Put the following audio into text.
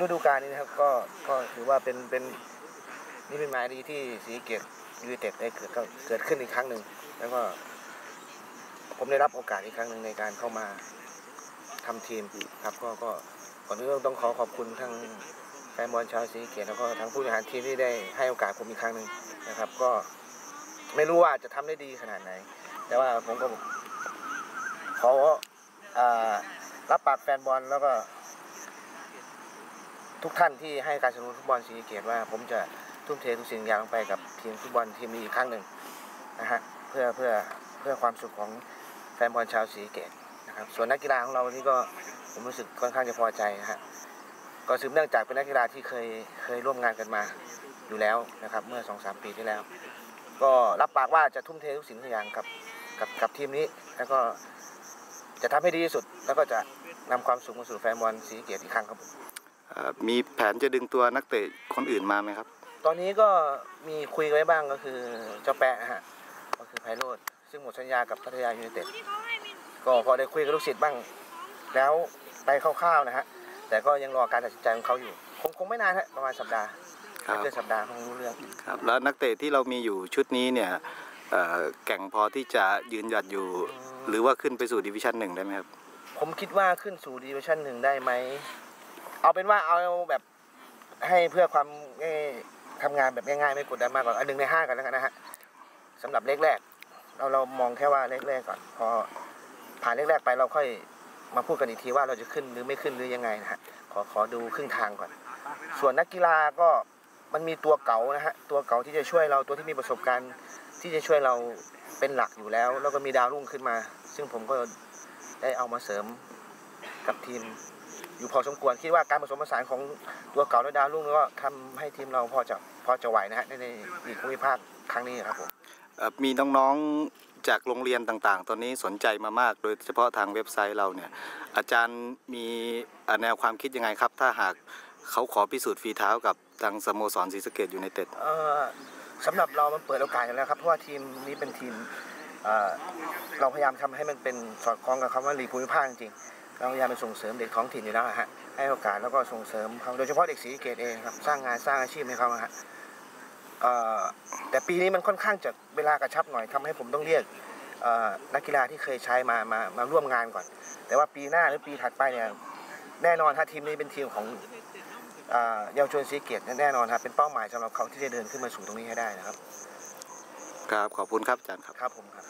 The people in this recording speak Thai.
ฤดูกาลนี้นะครับก็ก็ถือว่าเป็นเป็นนี่เป็นหมายดีที่ศรีเกตยูไนเต็ดได้เกิดก็เกิดขึ้นอีกครั้งหนึ่งแล้วก็ผมได้รับโอกาสอีกครั้งหนึ่งในการเข้ามาทำทีมครับ ก็ก็ก่อนอื่นต้องขอขอบคุณทั้งแฟนบอลชาวศรีเกตแล้วก็ทั้งผู้บริหารทีมที่ได้ให้โอกาสผมอีกครั้งหนึ่งนะครับ ก็ไม่รู้ว่าจะทำได้ดีขนาดไหน แต่ว่าผมก็ขออรับปากแฟนบอลแล้วก็ ทุกท่านที่ให้การสนับสนุนฟุตบอลศรีเกตว่า ผมจะทุ่มเททุกสิ่งอย่างลงไปกับทีมฟุตบอลทีมนี้อีกครั้งหนึ่งนะฮะเพื่อเพื่อเพื่อความสุขของแฟนบอลชาวศรีเกตนะครับส่วนนักกีฬาของเราวันนี้ก็ผมรู้สึกค่อนข้างจะพอใจนะฮะก็สืบเนื่องจากเป็นนักกีฬาที่เคยเคยร่วมงานกันมาอยู่แล้วนะครับเมื่อสองสามปีที่แล้ว ก็รับปากว่าจะทุ่มเททุกสิ่งทุกอย่างกับกับกับทีมนี้ แล้วก็จะทำให้ดีที่สุดแล้วก็จะนำความสุขมาสู่แฟนบอลศรีสะเกตอีกครั้งครับ มเอ่อมีแผนจะดึงตัวนักเตะคนอื่นมาไหมครับ ตอนนี้ก็มีคุยไว้บ้างก็คือเจ้าแปะฮะก็คือไพโรธซึ่งหมดสัญญากับพัทยายูไนเต็ดก็พอได้คุยกับลูกศิษย์บ้าง แล้วไปคร่าวๆนะฮะแต่ก็ยังรอการตัดสินใจของเขาอยู่ คงคงไม่นานฮะประมาณสัปดาห์ครับไม่เกินสัปดาห์คงรู้เรื่องครับแล้วนักเตะที่เรามีอยู่ชุดนี้เนี่ยเอ่อแก่งพอที่จะยืนหยัดอยู่ หรือว่าขึ้นไปสู่ดิวิชั่นหนึ่งได้ไหมครับ ผมคิดว่าขึ้นสู่ดีเวชั่นหนึ่งได้ไหม เอาเป็นว่าเอาแบบให้เพื่อความทำงานแบบง่ายๆไม่กดดันมากกว่าอันหนึ่งในห้ากันแล้วกันนะฮะสำหรับเลขแรก เราเรามองแค่ว่าเลขแรกก่อน พอผ่านเลขแรกไปเราค่อยมาพูดกันอีกทีว่าเราจะขึ้นหรือไม่ขึ้นหรือยังไงนะฮะขอขอดูครึ่งทางก่อน ส่วนนักกีฬาก็มันมีตัวเก่านะฮะตัวเก่าที่จะช่วยเราตัวที่มีประสบการณ์ที่จะช่วยเราเป็นหลักอยู่แล้ว แล้วก็มีดาวรุ่งขึ้นมา ซึ่งผมก็ได้เอามาเสริมกับทีม อยู่พอสมควรคิดว่าการผสมผสานของตัวเก่าและดาวรุ่งก็ทำให้ทีมเราพอจะพอจะไหวนะฮะในในอีกภูมิภาคครั้งนี้ครับผมเอ่อมีน้องๆจากโรงเรียนต่างๆ ตอนนี้สนใจมามาก โดยเฉพาะทางเว็บไซต์เราเนี่ย อาจารย์มีเอ่อแนวความคิดยังไงครับ ถ้าหากเขาขอพิสูจน์ฝีเท้ากับทางสโมสรศรีสะเกดยูไนเต็ดเอ่อสำหรับเรามันเปิดโอกาสอยู่แล้วครับ เพราะว่าทีมนี้เป็นทีมเอ่อเราพยายามทำให้มันเป็นสอดคล้องกับคำว่าลีกภูมิภาคจริงๆ เราพยายามไปส่งเสริมเด็กท้องถิ่นอยู่แล้วอะฮะให้โอกาสแล้วก็ส่งเสริมเขาโดยเฉพาะเด็กศรีสะเกตเองครับสร้างงานสร้างอาชีพให้เขาอะฮะเอ่อแต่ปีนี้มันค่อนข้างจะเวลากระชับหน่อยทำให้ผมต้องเรียกเอ่อนักกีฬาที่เคยใช้มามามาร่วมงานก่อน แต่ว่าปีหน้าหรือปีถัดไปเนี่ยแน่นอนถ้าทีมนี้เป็นทีมของเอ่อเยาวชนศรีสะเกตแน่นอนครับเป็นเป้าหมายสำหรับเขาที่จะเดินขึ้นมาสู่ตรงนี้ให้ได้นะครับ ครับขอบคุณครับอาจารย์ครับครับผมครับ